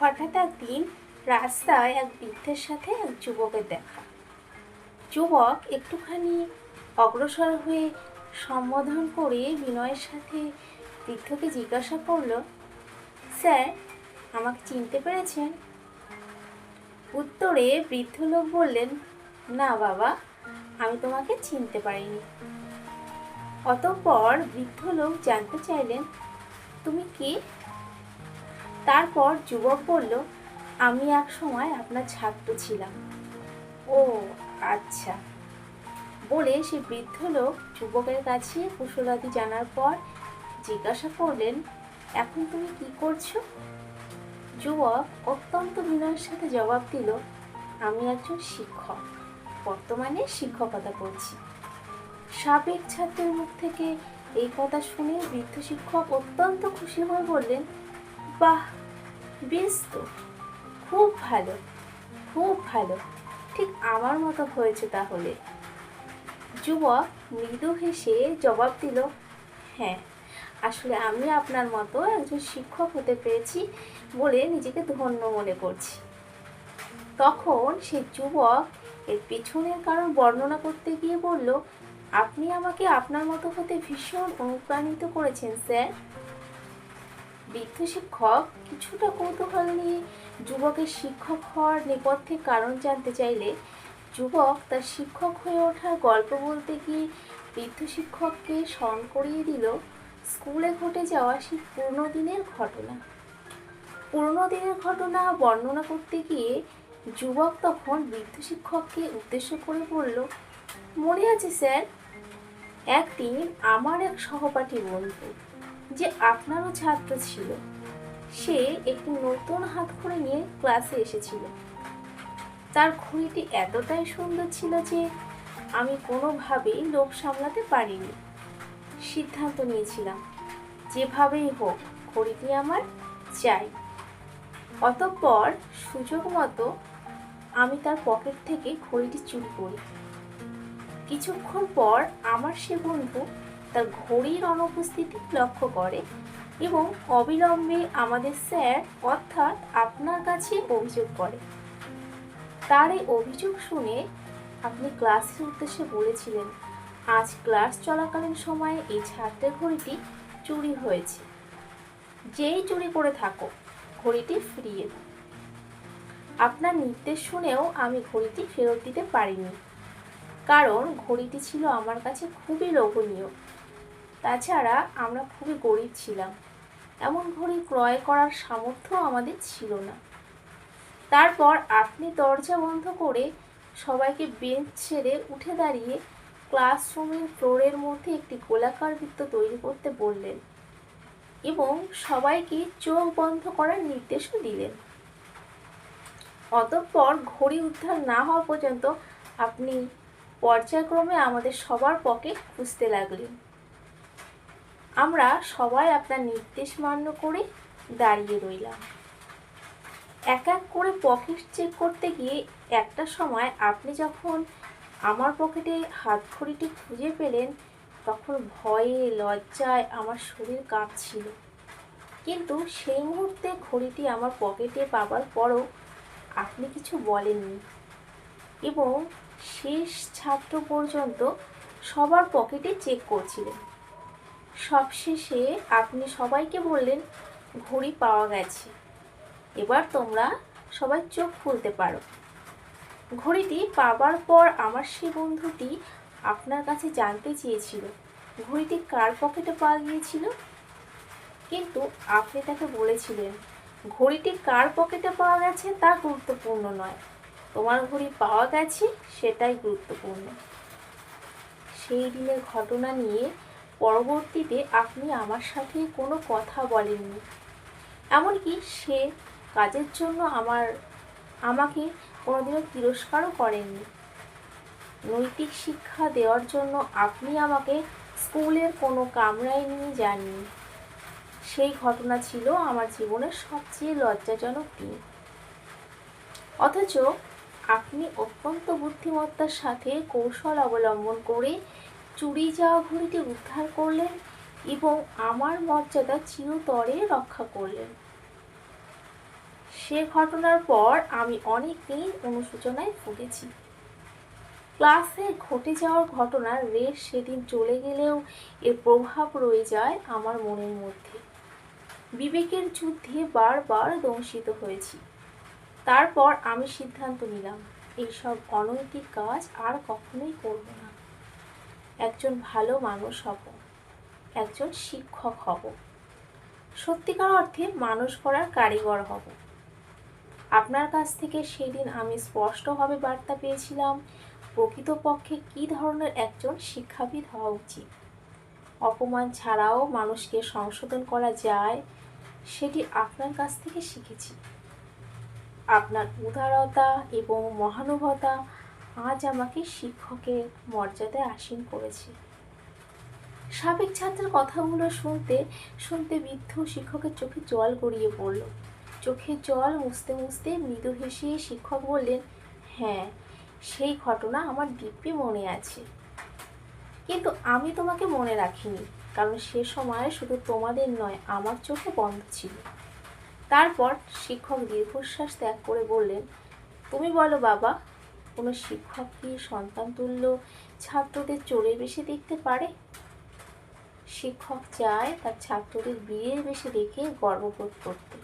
হঠাৎ একদিন রাস্তায় এক বৃদ্ধের সাথে এক যুবকের দেখা। যুবক একটুখানি অগ্রসর হয়ে সম্বোধন করে বিনয়ের সাথে বৃদ্ধকে জিজ্ঞাসা করল, স্যার, আমাকে চিনতে পেরেছেন? উত্তরে বৃদ্ধ লোক বললেন, না বাবা, আমি তোমাকে চিনতে পারিনি। অতঃপর বৃদ্ধ লোক জানতে চাইলেন, তুমি কে? তারপর যুবক বলল, আমি এক সময় আপনার ছাত্র ছিলাম। ও আচ্ছা। বলে সে বৃদ্ধ লোক যুবকের কাছে কুশলাদি জানার পর জিজ্ঞাসা করলেন, এখন তুমি কি করছ? যুবক অত্যন্ত বিনয়ের সাথে জবাব দিল, আমি একজন শিক্ষক। বর্তমানে শিক্ষকতা করছি। সাবেক ছাত্রের মুখ থেকে এই কথা শুনে বৃদ্ধ শিক্ষক অত্যন্ত খুশি হয়ে বললেন বাহ, বেশ তো। খুব ভালো খুব ভালো। ঠিক আমার মতো হয়েছে তাহলে। যুবক মৃদু হেসে জবাব দিল হ্যাঁ আসলে আমি আপনার মতো একজন শিক্ষক হতে পেরেছি বলে নিজেকে ধন্য মনে করছি। তখন সে যুবক এর পিছনের কারণ বর্ণনা করতে গিয়ে বলল, আপনি আমাকে আপনার মতো হতে ভীষণ অনুপ্রাণিত করেছেন, স্যার। বৃদ্ধ শিক্ষক কিছুটা কৌতূহল নিয়ে যুবকের শিক্ষক হওয়ার নেপথ্যে কারণ জানতে চাইলে যুবক তার শিক্ষক হয়ে ওঠার গল্প বলতে গিয়ে বৃদ্ধ শিক্ষককে স্মরণ করিয়ে দিল স্কুলে ঘটে যাওয়া সেই পুরনো দিনের ঘটনা। পুরনো দিনের ঘটনা বর্ণনা করতে গিয়ে যুবক তখন বৃদ্ধ শিক্ষককে উদ্দেশ্য করে বলল, মনে আছে স্যার, একদিন আমার এক সহপাঠী বন্ধু যে আপনারও ছাত্র ছিল, সে একটি নতুন হাত করে নিয়ে ক্লাসে এসেছিল। তার ঘড়িটি এতটাই সুন্দর ছিল যে আমি কোনোভাবেই লোভ সামলাতে পারিনি। সিদ্ধান্ত নিয়েছিলাম, যেভাবেই হোক ঘড়িটি আমার চাই। অতঃপর সুযোগ মতো আমি তার পকেট থেকে ঘড়িটি চুরি করি। কিছুক্ষণ পর আমার সে বন্ধু তার ঘড়ির অনুপস্থিতি লক্ষ্য করে এবং অবিলম্বে আমাদের স্যার অর্থাৎ আপনার কাছে অভিযোগ করে। তার এই অভিযোগ শুনে আপনি ক্লাসের উদ্দেশ্যে বলেছিলেন, আজ ক্লাস চলাকালীন সময়ে এই ছাত্রের ঘড়িটি চুরি হয়েছে। যেই চুরি করে থাকো ঘড়িটি ফিরিয়ে দাও। আপনার নির্দেশ শুনেও আমি ঘড়িটি ফেরত দিতে পারিনি। কারণ ঘড়িটি ছিল আমার কাছে খুবই লোভনীয়। তাছাড়া আমরা খুবই গরিব ছিলাম। এমন ঘড়ি ক্রয় করার সামর্থ্য আমাদের ছিল না। তারপর আপনি দরজা বন্ধ করে সবাইকে বেঞ্চ ছেড়ে উঠে দাঁড়িয়ে ক্লাসরুমের ফ্লোরের মধ্যে একটি গোলাকার বৃত্ত তৈরি করতে বললেন এবং সবাইকে চোখ বন্ধ করার নির্দেশও দিলেন। অতঃপর ঘড়ি উদ্ধার না হওয়া পর্যন্ত আপনি পর্যায়ক্রমে আমাদের সবার পকেট খুঁজতে লাগলেন। আমরা সবাই আপনার নির্দেশ মান্য করে দাঁড়িয়ে রইলাম। এক এক করে পকেট চেক করতে গিয়ে একটা সময় আপনি যখন আমার পকেটে হাত ঘড়িটি খুঁজে পেলেন, তখন ভয়ে, লজ্জায় আমার শরীর কাঁপছিল। কিন্তু সেই মুহূর্তে ঘড়িটি আমার পকেটে পাবার পরও আপনি কিছু বলেননি এবং শেষ ছাত্র পর্যন্ত সবার পকেটে চেক করছিলেন। সবশেষে আপনি সবাইকে বললেন, ঘড়ি পাওয়া গেছে। এবার তোমরা সবাই চোখ খুলতে পারো। ঘড়িটি পাবার পর আমার সে বন্ধুটি আপনার কাছে জানতে চেয়েছিল, ঘড়িটি কার পকেটে পাওয়া গিয়েছিল? কিন্তু আপনি তাকে বলেছিলেন, ঘড়িটি কার পকেটে পাওয়া গেছে তা গুরুত্বপূর্ণ নয়। তোমার ঘড়ি পাওয়া গেছে সেটাই গুরুত্বপূর্ণ। সেই দিনের ঘটনা নিয়ে পরবর্তীতে আপনি আমার সাথে কোনো কথা বলেননি। এমনকি সে কাজের জন্য আমার, আমাকে কোনোদিনও তিরস্কারও করেননি। নৈতিক শিক্ষা দেওয়ার জন্য আপনি আমাকে স্কুলের কোনো কামরায় নিয়ে যাননি। সেই ঘটনা ছিল আমার জীবনের সবচেয়ে লজ্জাজনক দিন। অথচ আপনি অত্যন্ত বুদ্ধিমত্তার সাথে কৌশল অবলম্বন করে চুরি যাওয়া ঘড়িটি উদ্ধার করলেন এবং আমার মর্যাদা চিরতরে রক্ষা করলেন। সে ঘটনার পর আমি অনেক দিন অনুশোচনায় ভুগেছি। ক্লাসে ঘটে যাওয়ার ঘটনার রেশ সেদিন চলে গেলেও এর প্রভাব রয়ে যায় আমার মনের মধ্যে। বিবেকের যুদ্ধে বারবার দংশিত হয়েছি। তারপর আমি সিদ্ধান্ত নিলাম, এইসব অনৈতিক কাজ আর কখনোই করব না। একজন ভালো মানুষ হব, একজন শিক্ষক হব। সত্যিকার অর্থে মানুষ করার কারিগর হব। আপনার কাছ থেকে সেদিন আমি স্পষ্টভাবে বার্তা পেয়েছিলাম, প্রকৃতপক্ষে কী ধরনের একজন শিক্ষাবিদ হওয়া উচিত। অপমান ছাড়াও মানুষকে সংশোধন করা যায়, সেটি আপনার কাছ থেকে শিখেছি। আপনার উদারতা এবং মহানুভতা আজ আমাকে শিক্ষকের মর্যাদায় আসীন করেছে। সাবেক ছাত্রের কথাগুলো শুনতে শুনতে বৃদ্ধ শিক্ষকের চোখে জল গড়িয়ে পড়ল। চোখের জল মুছতে মুছতে মৃদু হেসে শিক্ষক বললেন হ্যাঁ সেই ঘটনা আমার দিব্যি মনে আছে। কিন্তু আমি তোমাকে মনে রাখিনি, কারণ সে সময় শুধু তোমাদের নয়, আমার চোখে বন্ধ ছিল। তারপর শিক্ষক দীর্ঘশ্বাস ত্যাগ করে বললেন, তুমি বলো বাবা কোনো শিক্ষক কি সন্তান তুল্য ছাত্রদের চোরের বেশি দেখতে পারে? শিক্ষক চায় তার ছাত্রদের বিয়ের বেশি দেখে গর্ববোধ করতে।